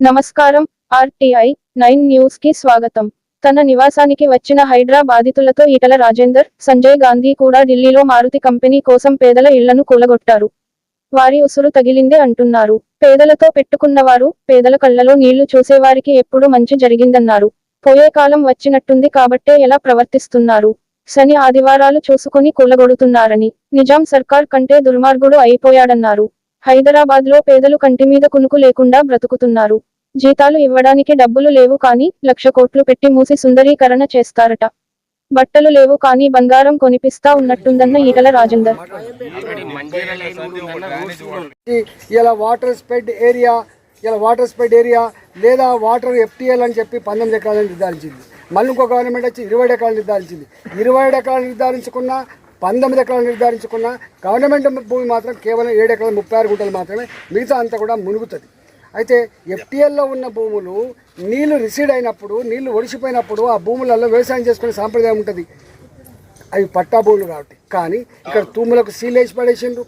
నమస్కారం RTI nine న్యూస్కి స్వాగతం. తన నివాసానికి వచ్చిన హైడ్రా బాధితులతో ఈటల రాజేందర్ సంజయ్ గాంధీ కూడా ఢిల్లీలో మారుతి కంపెనీ కోసం పేదల ఇళ్ళను కూలగొట్టారు. వారి ఉసురు తగిలిందే అంటున్నారు. పేదలతో పెట్టుకున్నవారు పేదల కళ్ళలో నీళ్ళు చూసేవారికి ఎప్పుడు మంచి జరిగిందన్నారు. పోయే కాలం వచ్చినట్టుంది కాబట్టే ఎలా ప్రవర్తిస్తున్నారు? శని ఆదివారాలు చూసుకుని కూలగొడుతున్నారని. నిజాం సర్కార్ కంటే దుర్మార్గుడు అయిపోయాడన్నారు. హైదరాబాద్లో పేదలు కంటి మీద కునుకు లేకుండా బ్రతుకుతున్నారు. జీతాలు ఇవ్వడానికి డబ్బులు లేవు కానీ లక్ష కోట్లు పెట్టి మూసి సుందరీకరణ చేస్తారట. బట్టలు లేవు కానీ బంగారం కొనిపిస్తా ఉన్నట్టుందన్న ఈటల రాజేందర్. ఇలా వాటర్ స్ప్రెడ్ ఏరియా ఇలా వాటర్ స్ప్రెడ్ ఏరియా లేదా వాటర్ ఎఫ్టీఎల్ అని చెప్పి పంతొమ్మిది ఎకరాలను నిర్ధారించింది. మళ్ళీ ఇంకో గవర్నమెంట్ వచ్చి ఇరవై ఎకరాలు నిర్ధారించింది. ఇరవై ఎకరాలు నిర్ధారించుకున్న పంతొమ్మిది ఎకరాలు నిర్ధారించుకున్న గవర్నమెంట్ భూమి మాత్రం కేవలం ఏడు ఎకరాల ముప్పై ఆరు గుంటలు మాత్రమే మిగతా అంతా కూడా మునుగుతుంది. అయితే ఎఫ్టీఎల్లో ఉన్న భూములు నీళ్ళు రిసీడ్ అయినప్పుడు నీళ్ళు ఒడిసిపోయినప్పుడు ఆ భూములలో వ్యవసాయం చేసుకునే సాంప్రదాయం ఉంటుంది. అవి పట్టా భూములు కాబట్టి. కానీ ఇక్కడ తూములకు సీల్ వేసి పడేసిండ్రు.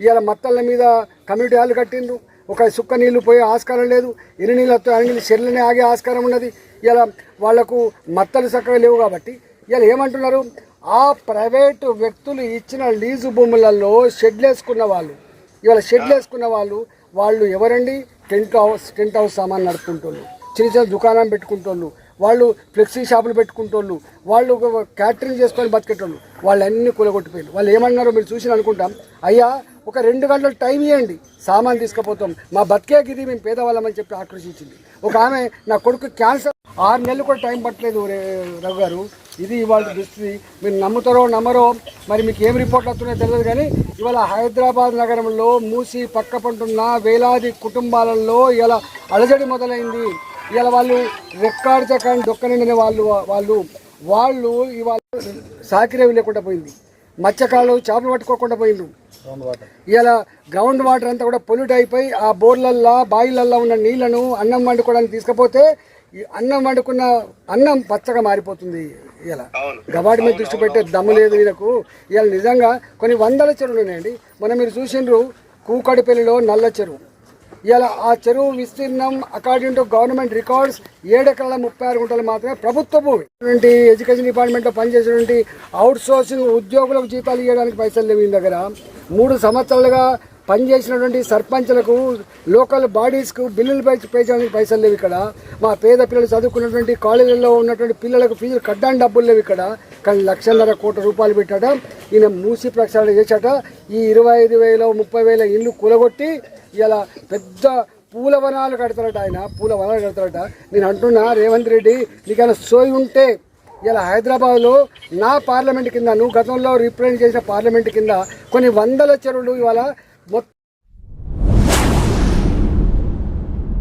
ఇవాళ మత్తళ్ళ మీద కమ్యూనిటీ హాల్ కట్టిండ్రు. ఒక సుక్క నీళ్ళు పోయే ఆస్కారం లేదు. ఎన్ని నీళ్ళు వస్తాయి అన్ని నీళ్ళు చెర్లనే ఆగే ఆస్కారం ఉన్నది. ఇలా వాళ్ళకు మత్తలు చక్కగా లేవు కాబట్టి. ఇలా ఏమంటున్నారు? ఆ ప్రైవేటు వ్యక్తులు ఇచ్చిన లీజు భూములలో షెడ్లు వేసుకున్న వాళ్ళు. ఇవాళ షెడ్లు వేసుకున్న వాళ్ళు వాళ్ళు ఎవరండి? టెంట్ హౌస్ టెంట్ హౌస్ సామాన్ నడుపుకుంటోళ్ళు. చిన్న చిన్న దుకాణం పెట్టుకుంటోళ్ళు. వాళ్ళు ఫ్లెక్సీ షాపులు పెట్టుకుంటోళ్ళు. వాళ్ళు క్యాటరింగ్ చేసుకొని బతికేటోళ్ళు. వాళ్ళు అన్ని కూలగొట్టిపోయారు వాళ్ళు ఏమన్నారో మీరు చూసి అనుకుంటాం. అయ్యా ఒక రెండు గంటలు టైం ఇవ్వండి సామాన్ తీసుకుపోతాం. మా బతికే గిది మేము పేదవాళ్ళమని చెప్పి ఆక్రోషించింది ఒక ఆమె నా కొడుకు క్యాన్సర్ ఆరు నెలలు కూడా టైం పట్టలేదు రఘు గారు. ఇది ఇవాళ దుస్థితి మీరు నమ్ముతారో నమ్మరో మరి మీకు ఏం రిపోర్ట్లు వస్తున్నాయో తెలియదు కానీ ఇవాళ హైదరాబాద్ నగరంలో మూసి పక్క పంటున్న వేలాది కుటుంబాలలో ఇలా అలజడి మొదలైంది. ఇలా వాళ్ళు రెక్కాడి చక్కని దొక్కనిండిన వాళ్ళు వాళ్ళు వాళ్ళు ఇవాళ సాకిరేవి లేకుండా పోయింది. మత్స్యకాలు చేపలు పట్టుకోకుండా పోయిండు ఇలా గ్రౌండ్ వాటర్ అంతా కూడా పొల్యూట్ అయిపోయి ఆ బోర్లల్లో బాయిలల్లో ఉన్న నీళ్ళను అన్నం వండుకోవడానికి తీసుకపోతే ఈ అన్నం వండుకున్న అన్నం పచ్చగా మారిపోతుంది ఇలా గవాడి మీద దృష్టి పెట్టే దమ్ము లేదు వీళ్ళకు ఇలా నిజంగా కొన్ని వందల చెరువులు ఉన్నాయండి. మనం మీరు చూసిండ్రు కూకడిపల్లిలో నల్ల చెరువు. ఇలా ఆ చెరువు విస్తీర్ణం అకార్డింగ్ టు గవర్నమెంట్ రికార్డ్స్ ఏడెకరాల ముప్పై ఆరు గుంటలు మాత్రమే ప్రభుత్వ భూమి. ఎడ్యుకేషన్ డిపార్ట్మెంట్లో పనిచేసేటువంటి అవుట్ సోర్సింగ్ ఉద్యోగులకు జీతాలు ఇవ్వడానికి పైసలు లేవు దగ్గర. మూడు సంవత్సరాలుగా పనిచేసినటువంటి సర్పంచ్లకు లోకల్ బాడీస్కు బిల్లులు పే పే చేయడానికి పైసలు లేవు ఇక్కడ. మా పేద పిల్లలు చదువుకున్నటువంటి కాలేజీల్లో ఉన్నటువంటి పిల్లలకు ఫీజులు కట్టడానికి డబ్బులు లేవు ఇక్కడ. కానీ లక్షన్నర కోట్ల రూపాయలు పెట్టాట. ఈయన మూసి ప్రక్షాళన చేశాట. ఈ ఇరవై ఐదు వేల ముప్పై వేల ఇల్లు కూలగొట్టి ఇలా పెద్ద పూల వనాలు కడతారట ఆయన. పూల వనాలు కడతారట. నేను అంటున్నా రేవంత్ రెడ్డి నీకైనా సోయి ఉంటే ఇలా హైదరాబాద్లో నా పార్లమెంట్ కింద నువ్వు గతంలో రిప్రజెంట్ చేసిన పార్లమెంట్ కింద కొన్ని వందల చెరువులు ఇవాళ what